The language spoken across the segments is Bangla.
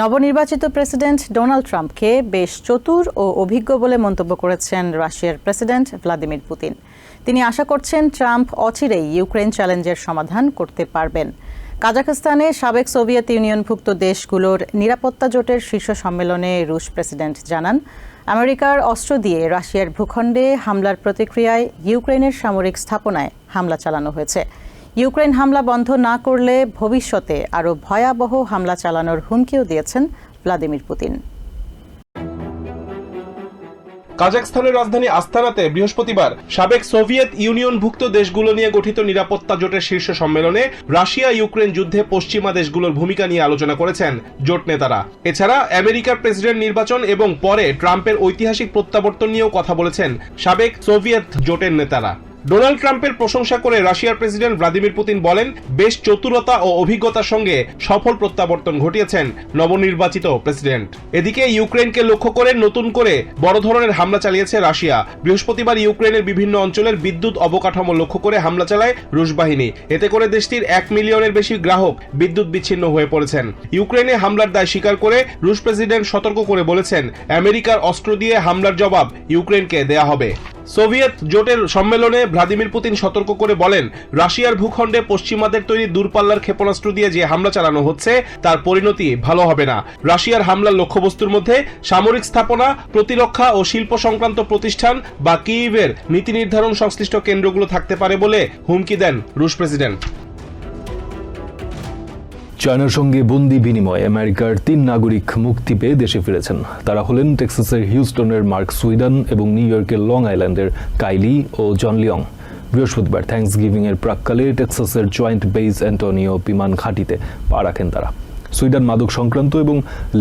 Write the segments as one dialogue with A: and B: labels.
A: নবনির্বাচিত প্রেসিডেন্ট ডোনাল্ড ট্রাম্পকে বেশ চতুর ও অভিজ্ঞ বলে মন্তব্য করেছেন রাশিয়ার প্রেসিডেন্ট ভ্লাদিমির পুতিন। তিনি আশা করছেন ট্রাম্প অচিরেই ইউক্রেন চ্যালেঞ্জের সমাধান করতে পারবেন। কাজাখস্তানে সাবেক সোভিয়েত ইউনিয়নভুক্ত দেশগুলোর নিরাপত্তা জোটের শীর্ষ সম্মেলনে রুশ প্রেসিডেন্ট জানান, আমেরিকার অস্ত্র দিয়ে রাশিয়ার ভূখণ্ডে হামলার প্রতিক্রিয়ায় ইউক্রেনের সামরিক স্থাপনায় হামলা চালানো হয়েছে। ইউক্রেন হামলা বন্ধ না করলে ভবিষ্যতে আরও ভয়াবহ হামলা চালানোর হুমকিও দিয়েছেন ভ্লাদিমির পুতিন।
B: কাজাকস্তানের রাজধানী আস্তানাতে বৃহস্পতিবার সাবেক সোভিয়েত ইউনিয়নভুক্ত দেশগুলো নিয়ে গঠিত নিরাপত্তা জোটের শীর্ষ সম্মেলনে রাশিয়া ইউক্রেন যুদ্ধে পশ্চিমা দেশগুলোর ভূমিকা নিয়ে আলোচনা করেছেন জোট নেতারা। এছাড়া আমেরিকার প্রেসিডেন্ট নির্বাচন এবং পরে ট্রাম্পের ঐতিহাসিক প্রত্যাবর্তন নিয়েও কথা বলেছেন সাবেক সোভিয়েত জোটের নেতারা। ডোনাল্ড ট্রাম্পের প্রশংসা করে রাশিয়ার প্রেসিডেন্ট ভ্লাদিমির পুতিন বলেন, বেশ চতুরতা ও অভিজ্ঞতার সঙ্গে সফল প্রত্যাবর্তন ঘটিয়েছেন নবনির্বাচিত প্রেসিডেন্ট। এদিকে ইউক্রেনকে লক্ষ্য করে নতুন করে বড় ধরনের হামলা চালিয়েছে রাশিয়া। বৃহস্পতিবার ইউক্রেনের বিভিন্ন অঞ্চলের বিদ্যুৎ অবকাঠামো লক্ষ্য করে হামলা চালায় রুশ বাহিনী। এতে করে দেশটির এক মিলিয়নের বেশি গ্রাহক বিদ্যুৎ বিচ্ছিন্ন হয়ে পড়েছেন। ইউক্রেনে হামলার দায় স্বীকার করে রুশ প্রেসিডেন্ট সতর্ক করে বলেছেন, আমেরিকার অস্ত্র দিয়ে হামলার জবাব ইউক্রেনকে দেয়া হবে। সোভিয়েত জোটের সম্মেলনে ভ্লাদিমির পুতিন সতর্ক করে বলেন, রাশিয়ার ভূখণ্ডে পশ্চিমাদের তৈরি দূরপাল্লার ক্ষেপণাস্ত্র দিয়ে যে হামলা চালানো হচ্ছে, তার পরিণতি ভালো হবে না। রাশিয়ার হামলার লক্ষ্যবস্তুর মধ্যে সামরিক স্থাপনা, প্রতিরক্ষা ও শিল্প সংক্রান্ত প্রতিষ্ঠান বা কিইভের নীতি নির্ধারণ সংশ্লিষ্ট কেন্দ্রগুলো থাকতে পারে বলে হুমকি দেন রুশ প্রেসিডেন্ট।
C: চায়নার সঙ্গে বন্দি বিনিময়ে আমেরিকার তিন নাগরিক মুক্তি পেয়ে দেশে ফিরেছেন। তারা হলেন টেক্সাসের হিউস্টনের মার্ক সুইডান এবং নিউ ইয়র্কের লং আইল্যান্ডের কাইলি ও জন লিয়ং। বৃহস্পতিবার থ্যাংকস গিভিং এর প্রাককালে টেক্সাসের জয়েন্ট বেইস অ্যান্টোনিও বিমান ঘাঁটিতে পা রাখেন তারা। সুইডান মাদক সংক্রান্ত এবং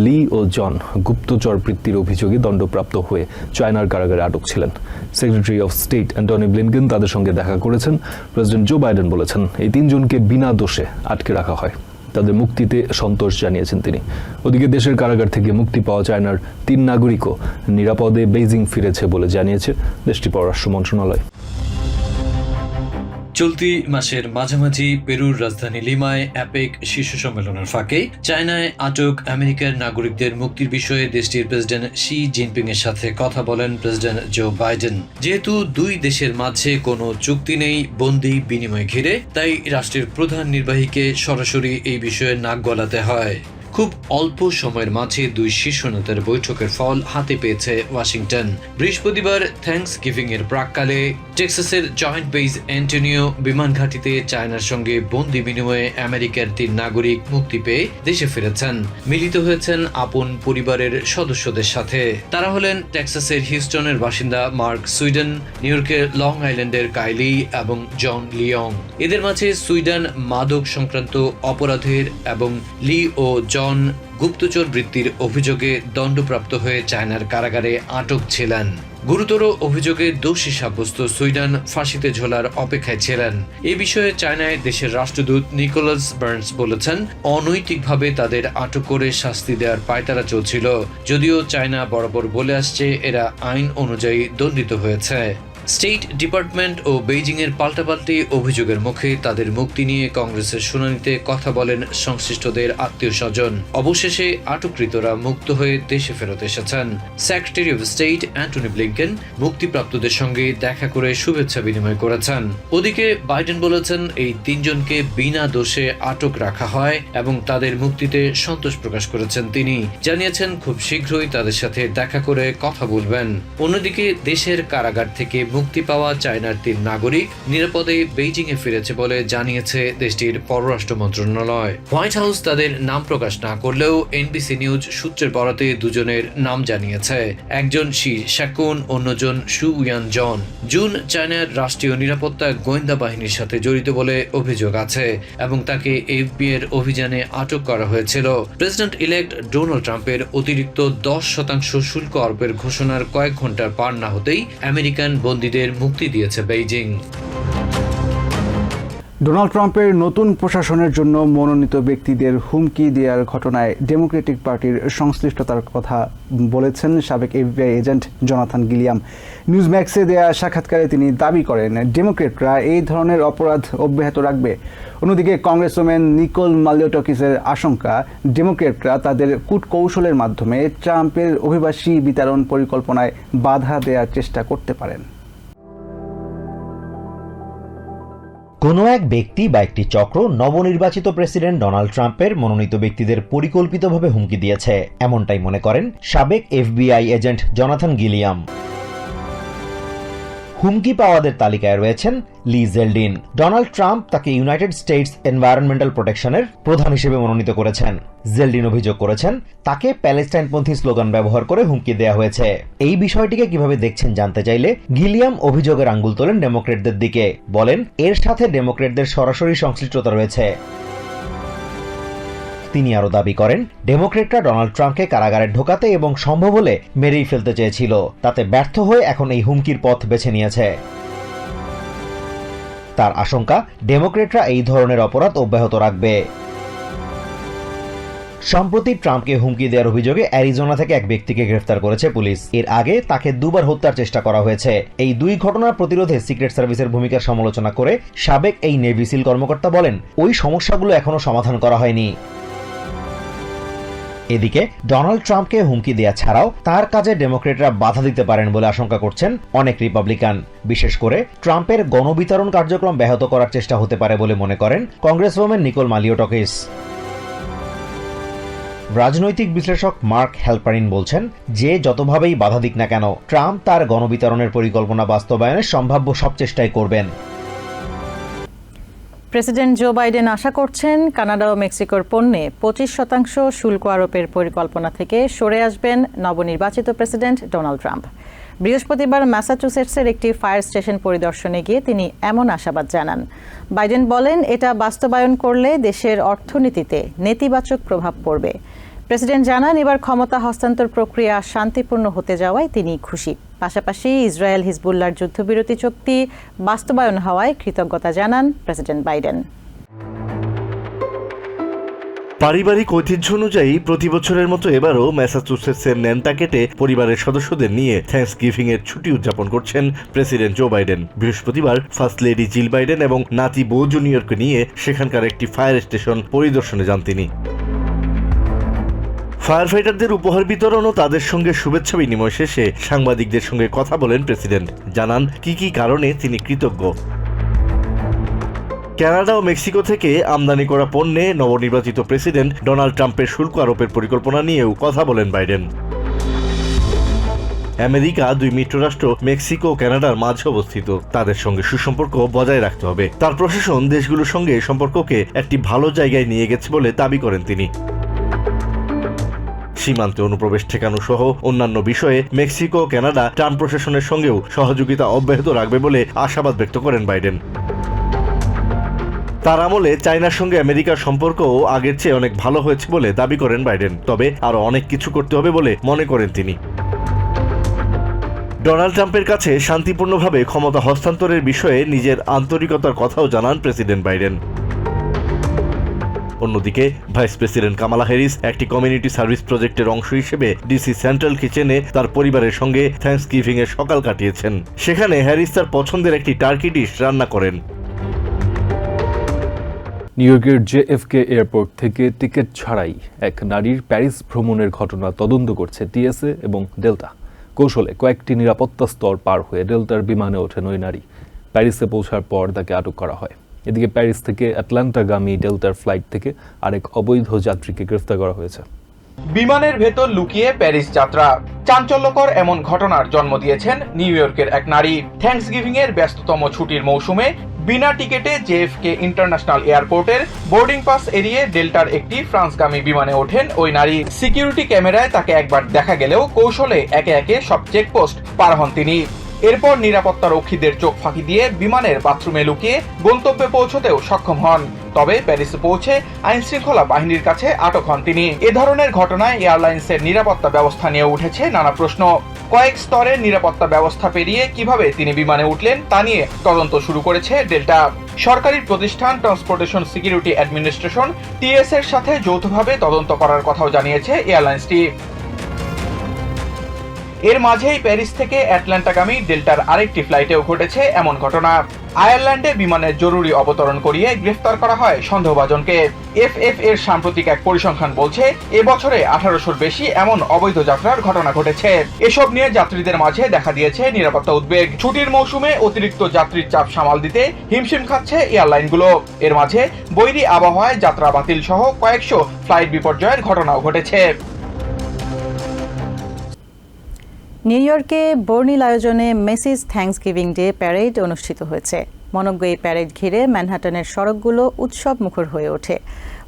C: লি ও জন গুপ্তচর বৃত্তির অভিযোগে দণ্ডপ্রাপ্ত হয়ে চায়নার কারাগারে আটক ছিলেন। Secretary of state Antony Blinken তাদের সঙ্গে দেখা করেছেন। প্রেসিডেন্ট জো বাইডেন বলেছেন, এই তিনজনকে বিনা দোষে আটকে রাখা হয়। তাদের মুক্তিতে সন্তোষ জানিয়েছেন তিনি। ওদিকে দেশের কারাগার থেকে মুক্তি পাওয়া চায়নার তিন নাগরিকও নিরাপদে বেইজিং ফিরেছে বলে জানিয়েছে দেশটি পররাষ্ট্র মন্ত্রণালয়।
D: চলতি মাসের মাঝামাঝি পেরুর রাজধানী লিমায় অ্যাপেক শীর্ষ সম্মেলনের ফাঁকে চায়নায় আটক আমেরিকার নাগরিকদের মুক্তির বিষয়ে দেশটির প্রেসিডেন্ট শি জিনপিং এর সাথে কথা বলেন প্রেসিডেন্ট জো বাইডেন। যেহেতু দুই দেশের মাঝে কোনো চুক্তি নেই, বন্দি বিনিময় ঘিরে, তাই রাষ্ট্রের প্রধান নির্বাহীকে সরাসরি এই বিষয়ে নাক গলাতে হয়। খুব অল্প সময়ের মাঝে দুই শীর্ষ নেতার বৈঠকের ফল হাতে পেয়েছে ওয়াশিংটন। বৃহস্পতিবার থ্যাংকস গিভিং এর প্রাককালে টেক্সাসের জয়েন্ট বেইজ অ্যান্টোনিও বিমান ঘাঁটিতে চায়নার সঙ্গে বন্দি বিনিময়ে আমেরিকার তিন নাগরিক মুক্তি পেয়ে দেশে ফিরেছেন। মিলিত হয়েছেন আপন পরিবারের সদস্যদের সাথে। তারা হলেন টেক্সাসের হিউস্টনের বাসিন্দা মার্ক সুইডেন, নিউ ইয়র্কের লং আইল্যান্ডের কাইলি এবং জন লিয়ং। এদের মাঝে সুইডেন মাদক সংক্রান্ত অপরাধের এবং লি ও জন গুপ্তচর বৃত্তির অভিযোগে দণ্ডপ্রাপ্ত হয়ে চায়নার কারাগারে আটক ছিলেন। গুরুতর অভিযোগে দোষী সাব্যস্ত সুইডেন ফাঁসিতে ঝোলার অপেক্ষায় ছিলেন। এ বিষয়ে চায়নায় দেশের রাষ্ট্রদূত নিকোলাস বার্নস বলেছেন, অনৈতিকভাবে তাদের আটক করে শাস্তি দেওয়ার পায়তারা চলছিল। যদিও চায়না বরাবর বলে আসছে, এরা আইন অনুযায়ী দণ্ডিত হয়েছে। স্টেট ডিপার্টমেন্ট ও বেইজিং এর পাল্টাপাল্টি অভিযোগের মুখে তাদের মুক্তি নিয়ে কংগ্রেসের শুনানিতে কথা বলেন সংশ্লিষ্টদের আত্মীয় স্বজন। অবশেষে আটককৃতরা মুক্ত হয়ে দেশে ফেরত এসেছেন। Secretary of state Antony Blinken মুক্তিপ্রাপ্তদের সঙ্গে দেখা করে শুভেচ্ছা বিনিময় করেছেন। ওদিকে বাইডেন বলেছেন এই তিনজনকে বিনা দোষে আটক রাখা হয় এবং তাদের মুক্তিতে সন্তোষ প্রকাশ করেছেন তিনি। জানিয়েছেন, খুব শীঘ্রই তাদের সাথে দেখা করে কথা বলবেন। অন্যদিকে দেশের কারাগার থেকে মুক্তি পাওয়া চায়নার তিন নাগরিক নিরাপদে বেইজিং এ ফিরেছে বলে জানিয়েছে দেশটির পররাষ্ট্র মন্ত্রণালয়। হোয়াইট হাউস তাদের নাম প্রকাশ না করলেও এনবিসি নিউজ সূত্রের বরাতে দুজনের নাম জানিয়েছে। একজন শি শাকুন অন্যজন সু উয়ান জন জুন চায়নার রাষ্ট্রীয় নিরাপত্তা গোয়েন্দা বাহিনীর সাথে জড়িত বলে অভিযোগ আছে এবং তাকে এফবি এর অভিযানে আটক করা হয়েছিল। প্রেসিডেন্ট ইলেক্ট ডোনাল্ড ট্রাম্পের অতিরিক্ত দশ শতাংশ শুল্ক আরোপের ঘোষণার কয়েক ঘণ্টার পার না হতেই আমেরিকান বন্দীদের মুক্তি দিয়েছে বেইজিং।
E: ডোনাল্ড ট্রাম্পের নতুন প্রশাসনের জন্য মনোনীত ব্যক্তিদের হুমকি দেওয়ার ঘটনায় ডেমোক্রেটিক পার্টির সংশ্লিষ্টতার কথা বলেছেন সাবেক এফবিআই এজেন্ট জনাথন গিলিয়াম। নিউজ ম্যাক্সে দেয়া সাক্ষাৎকারে তিনি দাবি করেন, ডেমোক্রেটরা এই ধরনের অপরাধ অব্যাহত রাখবে। অন্যদিকে কংগ্রেসম্যান নিকোল মালিওটকিসের আশঙ্কা, ডেমোক্রেটরা তাদের কূটকৌশলের মাধ্যমে ট্রাম্পের অভিবাসী বিতরণ পরিকল্পনায় বাধা দেওয়ার চেষ্টা করতে পারেন।
F: কোনো এক ব্যক্তি বা একটি চক্র নবনির্বাচিত প্রেসিডেন্ট ডোনাল্ড ট্রাম্পের মনোনীত ব্যক্তিদের পরিকল্পিতভাবে হুমকি দিয়েছে। এমনটাই মনে করেন সাবেক এফবিআই এজেন্ট জনাথন গিলিয়াম। হুমকি পাওয়াদের তালিকায় রয়েছেন লি জেলডিন। ডোনাল্ড ট্রাম্প তাকে ইউনাইটেড স্টেটস এনভায়রনমেন্টাল প্রোটেকশনের প্রধান হিসেবে মনোনীত করেছেন। জেলডিন অভিযোগ করেছেন, তাকে প্যালেস্টাইনপন্থী স্লোগান ব্যবহার করে হুমকি দেওয়া হয়েছে। এই বিষয়টিকে কীভাবে দেখছেন জানতে চাইলে গিলিয়াম অভিযোগের আঙ্গুল তোলেন ডেমোক্রেটদের দিকে। বলেন, এর সাথে ডেমোক্রেটদের সরাসরি সংশ্লিষ্টতা রয়েছে। তিনি আরও দাবি করেন, ডেমোক্রেটরা ডোনাল্ড ট্রাম্পকে কারাগারে ঢোকাতে এবং সম্ভব হলে মেরেই ফেলতে চেয়েছিল। তাতে ব্যর্থ হয়ে এখন এই হুমকির পথ বেছে নিয়েছে। তার আশঙ্কা, ডেমোক্রেটরা এই ধরনের অপরাধ অব্যাহত রাখবে। সম্প্রতি ট্রাম্পকে হুমকি দেওয়ার অভিযোগে অ্যারিজোনা থেকে এক ব্যক্তিকে গ্রেফতার করেছে পুলিশ। এর আগে তাকে দুবার হত্যার চেষ্টা করা হয়েছে। এই দুই ঘটনার প্রতিরোধে সিক্রেট সার্ভিসের ভূমিকার সমালোচনা করে সাবেক এই নেভিসিল কর্মকর্তা বলেন, ওই সমস্যাগুলো এখনও সমাধান করা হয়নি। এদিকে ডোনাল্ড ট্রাম্পকে হুমকি দেয়া ছাড়াও তার কাজে ডেমোক্রেটরা বাধা দিতে পারেন বলে আশঙ্কা করছেন অনেক রিপাবলিকান। বিশেষ করে ট্রাম্পের গণবিতরণ কার্যক্রম ব্যাহত করার চেষ্টা হতে পারে বলে মনে করেন কংগ্রেসওম্যান নিকোল মালিওটকিস। রাজনৈতিক বিশ্লেষক মার্ক হেলপারিন বলছেন, যে যতভাবেই বাধা দিক না কেন, ট্রাম্প তার গণবিতরণের পরিকল্পনা বাস্তবায়নের সম্ভাব্য সব চেষ্টাই করবেন।
A: প্রেসিডেন্ট জো বাইডেন আশা করছেন কানাডা ও মেক্সিকোর পণ্যে পঁচিশ শতাংশ শুল্ক আরোপের পরিকল্পনা থেকে সরে আসবেন নবনির্বাচিত প্রেসিডেন্ট ডোনাল্ড ট্রাম্প। বৃহস্পতিবার ম্যাসাচুসেটসের একটি ফায়ার স্টেশন পরিদর্শনে গিয়ে তিনি এমন আশাবাদ জানান। বাইডেন বলেন, এটা বাস্তবায়ন করলে দেশের অর্থনীতিতে নেতিবাচক প্রভাব পড়বে। প্রেসিডেন্ট জানান, এবার ক্ষমতা হস্তান্তর প্রক্রিয়া শান্তিপূর্ণ হতে যাওয়ায় তিনি খুশি। পাশাপাশি ইসরায়েল হিজবুল্লার যুদ্ধবিরতি চুক্তি বাস্তবায়ন হওয়ায় কৃতজ্ঞতা জানান প্রেসিডেন্ট বাইডেন।
G: পারিবারিক ঐতিহ্য অনুযায়ী প্রতি বছরের মতো এবারও ম্যাসাচুসেটসের ন্যান্টাকেটে পরিবারের সদস্যদের নিয়ে থ্যাংকস গিভিং এর ছুটি উদযাপন করছেন প্রেসিডেন্ট জো বাইডেন। বৃহস্পতিবার ফার্স্ট লেডি জিল বাইডেন এবং নাতি বো জুনিয়রকে নিয়ে সেখানকার একটি ফায়ার স্টেশন পরিদর্শনে যান তিনি। ফায়ার ফাইটারদের উপহার বিতরণ ও তাদের সঙ্গে শুভেচ্ছা বিনিময় শেষে সাংবাদিকদের সঙ্গে কথা বলেন প্রেসিডেন্ট। জানান কি কি কারণে তিনি কৃতজ্ঞ। কানাডা ও মেক্সিকো থেকে আমদানি করা পণ্যে নবনির্বাচিত প্রেসিডেন্ট ডোনাল্ড ট্রাম্পের শুল্ক আরোপের পরিকল্পনা নিয়েও কথা বলেন বাইডেন। আমেরিকা দুই মিত্ররাষ্ট্র মেক্সিকো ও কানাডার মাঝে অবস্থিত। তাদের সঙ্গে সুসম্পর্ক বজায় রাখতে হবে। তার প্রশাসন দেশগুলোর সঙ্গে সম্পর্ককে একটি ভালো জায়গায় নিয়ে গেছে বলে দাবি করেন তিনি। সীমান্তে অনুপ্রবেশ ঠেকানো সহ অন্যান্য বিষয়ে মেক্সিকো ও কানাডা ট্রাম্প প্রশাসনের সঙ্গেও সহযোগিতা অব্যাহত রাখবে বলে আশাবাদ ব্যক্ত করেন বাইডেন। তার আমলে চায়নার সঙ্গে আমেরিকার সম্পর্কও আগের চেয়ে অনেক ভালো হয়েছে বলে দাবি করেন বাইডেন, তবে আরও অনেক কিছু করতে হবে বলে মনে করেন তিনি। ডোনাল্ড ট্রাম্পের কাছে শান্তিপূর্ণভাবে ক্ষমতা হস্তান্তরের বিষয়ে নিজের আন্তরিকতার কথাও জানান প্রেসিডেন্ট বাইডেন। অন্যদিকে ভাইস প্রেসিডেন্ট কামালা হ্যারিস একটি কমিউনিটি সার্ভিস প্রজেক্টের অংশ হিসেবে ডিসি সেন্ট্রাল কিচেনে তার পরিবারের সঙ্গে থ্যাংকস গিভিং এর সকাল কাটিয়েছেন। সেখানে হ্যারিস তার পছন্দের একটি টার্কি ডিশ রান্না করেন।
C: নিউ ইয়র্কের জেএফকে এয়ারপোর্ট থেকে টিকিট ছাড়াই এক নারীর প্যারিস ভ্রমণের ঘটনা তদন্ত করছে টিএসএ এবং ডেল্টা কৌশলে কয়েকটি নিরাপত্তা স্তর পার হয়ে ডেল্টার বিমানে ওঠেন ওই নারী। প্যারিসে পৌঁছার পর তাকে আটক করা হয়। এদিকে প্যারিস থেকে আটলান্টাগামী ডেল্টার ফ্লাইট থেকে আরেক অবৈধ যাত্রীকে গ্রেফতার করা হয়েছে।
H: বিমানের ভেতর লুকিয়ে প্যারিস যাত্রা। চাঞ্চল্যকর এমন ঘটনার জন্ম দিয়েছেন নিউ ইয়র্কের এক নারী। থ্যাংকস গিভিং এর ব্যস্ততম ছুটির মৌসুমে বিনা টিকেটে জেএফকে ইন্টারন্যাশনাল এয়ারপোর্টের বোর্ডিং পাস এড়িয়ে ডেল্টার একটি ফ্রান্সগামী বিমানে ওঠেন ওই নারী। সিকিউরিটি ক্যামেরায় তাকে একবার দেখা গেলেও কৌশলে একে একে সব চেকপোস্ট পার হন তিনি। এরপর নিরাপত্তা রক্ষীদের চোখ ফাঁকি দিয়ে বিমানের বাথরুমে লুকিয়ে গন্তব্যে পৌঁছতেও সক্ষম হন। তবে প্যারিসে পৌঁছে আইন শৃঙ্খলা বাহিনীর কাছে আটক হন তিনি। এ ধরনের ঘটনায় এয়ারলাইন্সের নিরাপত্তা ব্যবস্থা নিয়ে উঠেছে নানা প্রশ্ন। কয়েক স্তরের নিরাপত্তা ব্যবস্থা পেরিয়ে কীভাবে তিনি বিমানে উঠলেন তা নিয়ে তদন্ত শুরু করেছে ডেল্টা। সরকারি প্রতিষ্ঠান ট্রান্সপোর্টেশন সিকিউরিটি অ্যাডমিনিস্ট্রেশন টিএস এর সাথে যৌথভাবে তদন্ত করার কথাও জানিয়েছে এয়ারলাইন্সটি। এর মাঝেই প্যারিস থেকে অ্যাটলান্টাগামী ডেল্টার আরেকটি ফ্লাইটেও ঘটেছে এমন ঘটনা। আয়ারল্যান্ডে বিমানের জরুরি অবতরণ করিয়ে গ্রেফতার করা হয় সন্দেহভাজনকে। এফএফ এর সাম্প্রতিক এক পরিসংখ্যান বলছে এবছরে আঠারোশোর বেশি এমন অবৈধ যাত্রার ঘটনা ঘটেছে। এসব নিয়ে যাত্রীদের মাঝে দেখা দিয়েছে নিরাপত্তা উদ্বেগ। ছুটির মৌসুমে অতিরিক্ত যাত্রীর চাপ সামাল দিতে হিমশিম খাচ্ছে এয়ারলাইনগুলো। এর মাঝে বৈরী আবহাওয়ায় যাত্রা বাতিল সহ কয়েকশো ফ্লাইট বিপর্যয়ের ঘটনাও ঘটেছে।
A: নিউ ইয়র্কে বর্নিল আয়োজনে Macy's Thanksgiving day parade অনুষ্ঠিত হয়েছে। মনজ্ঞ এই প্যারেড ঘিরে ম্যানহাটনের সড়কগুলো উৎসব মুখর হয়ে ওঠে।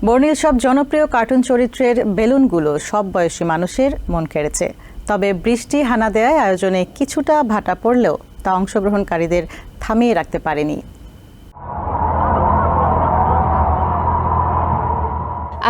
A: বর্নিল সব জনপ্রিয় কার্টুন চরিত্রের বেলুনগুলো সব বয়সী মানুষের মন কেড়েছে। তবে বৃষ্টি হানা দেয় আয়োজনে কিছুটা ভাটা পড়লেও তা অংশগ্রহণকারীদের থামিয়ে রাখতে পারেনি।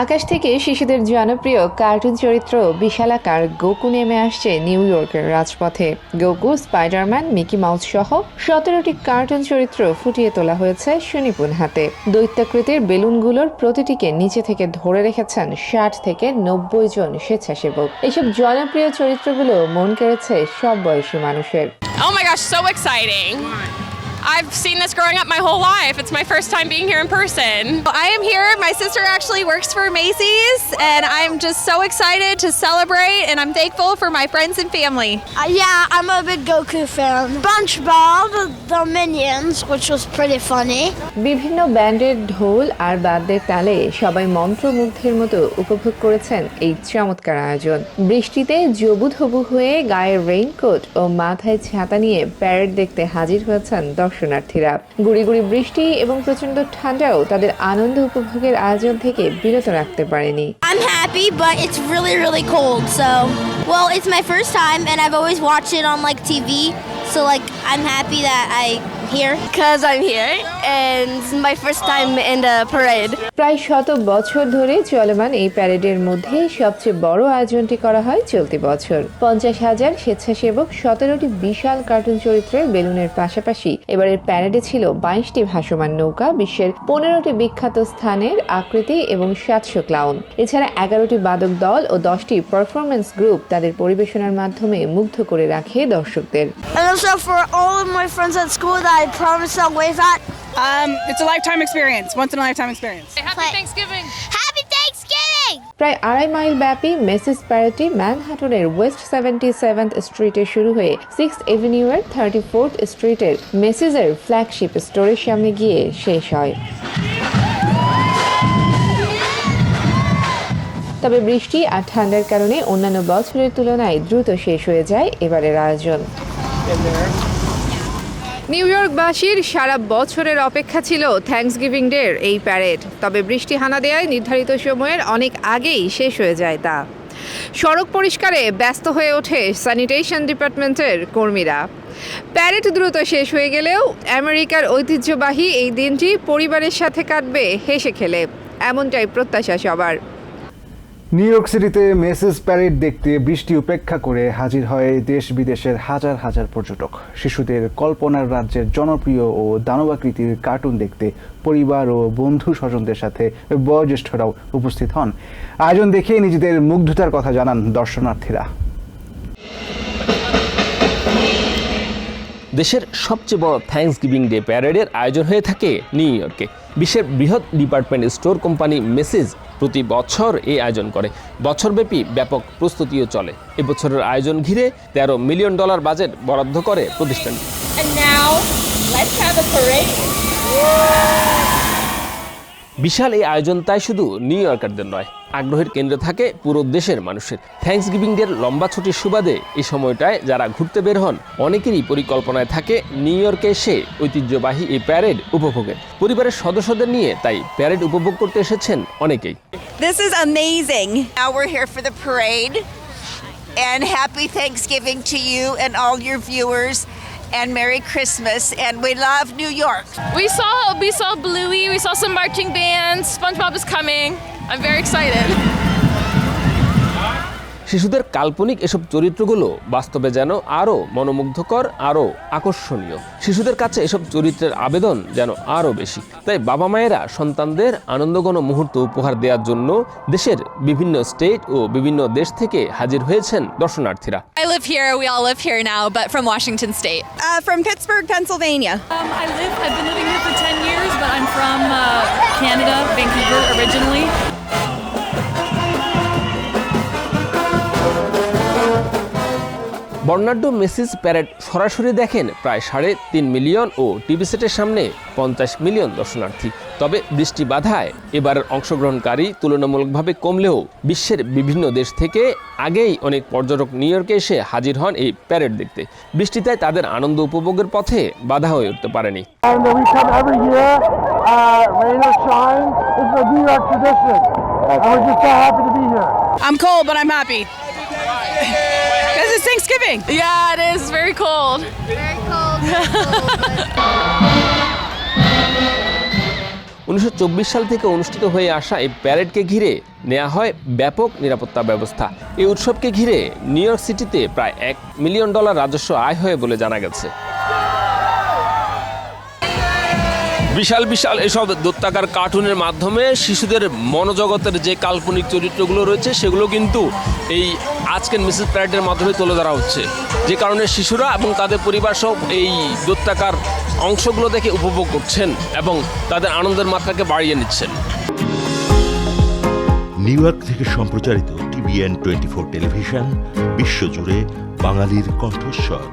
I: আকাশ থেকে শিশুদের জনপ্রিয় কার্টুন চরিত্র বিশালাকার গোকু নেমে আসছে নিউ ইয়র্কের রাজপথে। গোকু স্পাইডারম্যান মিকি মাউস সহ সতেরোটি কার্টুন চরিত্র ফুটিয়ে তোলা হয়েছে সুনিপুণ হাতে। দৈত্যাকৃতির বেলুনগুলোর প্রতিটিকে নিচে থেকে ধরে রেখেছেন ষাট থেকে নব্বই জন স্বেচ্ছাসেবক। এসব জনপ্রিয় চরিত্রগুলো মন কেড়েছে সব বয়সী মানুষের।
J: Oh my gosh, so exciting. I've seen this growing up my whole life. It's my first time being here in person. I am here. My sister actually works for Macy's, and I'm just so excited to celebrate, and I'm thankful for my friends and family.
K: Uh, yeah, I'm a big Goku fan. SpongeBob, the Minions, which was pretty funny.
I: বিভিন্ন ব্যান্ডের ঢোল আর বাদ্যের তালে সবাই মন্ত্রমুগ্ধের মতো উপভোগ করেছেন এই চমৎকার আয়োজন বৃষ্টিতে জবুদ হবু হয়ে গায়ে রেইনকোট ও মাথায় ছাতা নিয়ে প্যারেড দেখতে হাজির হয়েছেন দর্শনার্থীরা গুড়ি গুড়ি বৃষ্টি এবং প্রচণ্ড ঠান্ডাও তাদের আনন্দ উপভোগের আয়োজন থেকে বিরত রাখতে পারেনি
K: I'm happy, but it's really, really cold. So, well, it's my first time, and I've always watched it on like TV. So, like, I'm happy that I here because I'm here, and it's my first time in the parade.
I: প্রায় শত বছর ধরে চলমান এই প্যারেডের মধ্যে সবচেয়ে বড় আয়োজনটি করা হয় চলতি বছর। পঞ্চাশ হাজার স্বেচ্ছাসেবক সতেরোটি বিশাল কার্টুন চরিত্রের বেলুনের পাশাপাশি এবারের প্যারেডে ছিল বাইশটি ভাসমান নৌকা বিশ্বের পনেরোটি বিখ্যাত স্থানের আকৃতি এবং সাতশো ক্লাউন। এছাড়া এগারোটি বাদক দল ও দশটি পারফরমেন্স গ্রুপ তাদের পরিবেশনার মাধ্যমে মুগ্ধ করে রাখে দর্শকদের।
K: And also for all of my friends at school that I promised I'll wave at.
J: Um, it's a lifetime experience, once in a lifetime experience.
K: Happy Thanksgiving! Happy Thanksgiving!
I: প্রায় আড়াই মাইল ব্যাপী মেসেস প্যারেডটি ম্যানহাটনের ওয়েস্ট সেভেন্টি সেভেন্থ স্ট্রিটে শুরু হয়ে সিক্স এভিনিউয়ের থার্টি ফোর্থ স্ট্রিটের মেসেজের ফ্ল্যাগশিপ স্টোরের সামনে গিয়ে শেষ হয় তবে বৃষ্টি আর ঠান্ডার কারণে অন্যান্য বছরের তুলনায় দ্রুত শেষ হয়ে যায় এবারের আয়োজন নিউ ইয়র্কবাসীর সারা বছরের অপেক্ষা ছিল থ্যাঙ্কস গিভিং ডের এই প্যারেড তবে বৃষ্টি হানা দেয়ায় নির্ধারিত সময়ের অনেক আগেই শেষ হয়ে যায় তা। সড়ক পরিষ্কারে ব্যস্ত হয়ে ওঠে স্যানিটেশন ডিপার্টমেন্টের কর্মীরা। প্যারেড দ্রুত শেষ হয়ে গেলেও আমেরিকার ঐতিহ্যবাহী এই দিনটি পরিবারের সাথে কাটবে হেসে খেলে। এমনটাই প্রত্যাশা সবার।
E: নিউ ইয়র্ক সিটিতে মেসেজ প্যারেড দেখতে বৃষ্টি উপেক্ষা করে হাজির হয় দেশ বিদেশের হাজার হাজার পর্যটক। শিশুদের কল্পনার রাজ্যের জনপ্রিয় ও দানবাকৃতির কার্টুন দেখতে পরিবার ও বন্ধু স্বজনদের সাথে বয়োজ্যেষ্ঠরাও উপস্থিত হন। আয়োজন দেখে নিজেদের মুগ্ধতার কথা জানান দর্শনার্থীরা।
L: দেশের সবচেয়ে বড় থ্যাঙ্কস গিভিং ডে প্যারেডের আয়োজন হয়ে থাকে নিউ ইয়র্কে বিশ্বের বৃহৎ ডিপার্টমেন্ট স্টোর কোম্পানি মেসেজ প্রতি বছর এই আয়োজন করে। বছরব্যাপী ব্যাপক প্রস্তুতিও চলে। এবছরের আয়োজন ঘিরে তেরো মিলিয়ন ডলার বাজেট বরাদ্দ করে প্রতিষ্ঠানটি. বিশাল এই আয়োজন তাই শুধু নিউ ইয়র্কারদের নয় আগ্রহের কেন্দ্রে থাকে পুরো দেশের মানুষের থ্যাঙ্কস গিভিং ডের লম্বা ছুটির সুবাদে এই সময়টায় যারা ঘুরতে বের হন অনেকেরই পরিকল্পনায় থাকে নিউ ইয়র্কে এসে ঐতিহ্যবাহী এই প্যারেড উপভোগের পরিবারের সদস্যদের নিয়ে তাই প্যারেড উপভোগ করতে এসেছেন অনেকেই
M: This is amazing. Now we're here for the parade. And happy Thanksgiving to you and all your viewers. and Merry Christmas, and we love New York.
J: We saw we saw Bluey, we saw some marching bands. SpongeBob is coming. I'm very excited.
L: শিশুদের কাল্পনিক এসব চরিত্রগুলো বাস্তবে যেন আরও মনোমুগ্ধকর আরও আকর্ষণীয় শিশুদের কাছে এসব চরিত্রের আবেদন যেন আরও বেশি তাই বাবা মায়েরা সন্তানদের আনন্দঘন মুহূর্ত উপহার দেওয়ার জন্য দেশের বিভিন্ন স্টেট ও বিভিন্ন দেশ থেকে হাজির হয়েছেন দর্শনার্থীরা
J: I live here. We all live here now, but from Washington State.
M: Uh, from Pittsburgh, Pennsylvania.
J: Um, I live. I've been living here for 10 years, but I'm from uh, Canada, Vancouver originally.
L: বর্ণাঢ্য মেসিস প্যারেড সরাসরি দেখেন প্রায় সাড়ে তিন মিলিয়ন ও টিভি সেটের সামনে পঞ্চাশ মিলিয়ন দর্শনার্থী। তবে বৃষ্টি বাধায় এবারের অংশগ্রহণকারী তুলনামূলকভাবে কমলেও বিশ্বের বিভিন্ন দেশ থেকে আগেই অনেক পর্যটক নিউ ইয়র্কে এসে হাজির হন এই প্যারেড দেখতে। বৃষ্টিতে তাদের আনন্দ উপভোগের পথে বাধা হয়ে উঠতে পারেনি।
M: I'm cold, but I'm happy. It's Thanksgiving.
J: Yeah, it is very cold.
K: Very cold.
L: উনিশশো সাল থেকে অনুষ্ঠিত হয়ে আসা এই প্যারেডকে ঘিরে নেওয়া হয় ব্যাপক নিরাপত্তা ব্যবস্থা এই উৎসবকে ঘিরে নিউ ইয়র্ক সিটিতে প্রায় এক মিলিয়ন ডলার রাজস্ব আয় হয় বলে জানা গেছে বিশাল বিশাল এসব দত্তাকার কার্টুনের মাধ্যমে শিশুদের মনোজগতের যে কাল্পনিক চরিত্রগুলো রয়েছে সেগুলো কিন্তু এই আজকের মিসেস প্যারেডের মাধ্যমে তুলে ধরা হচ্ছে। যে কারণে শিশুরা এবং তাদের পরিবার সব এই দত্তাকার অংশগুলো দেখে উপভোগ করছেন এবং তাদের আনন্দের মাত্রাকে বাড়িয়ে নিচ্ছেন।
N: নিউ ইয়র্ক থেকে সম্প্রচারিত টিভিএন টোয়েন্টি ফোর টেলিভিশন, বিশ্বজুড়ে বাঙালির কণ্ঠস্বর।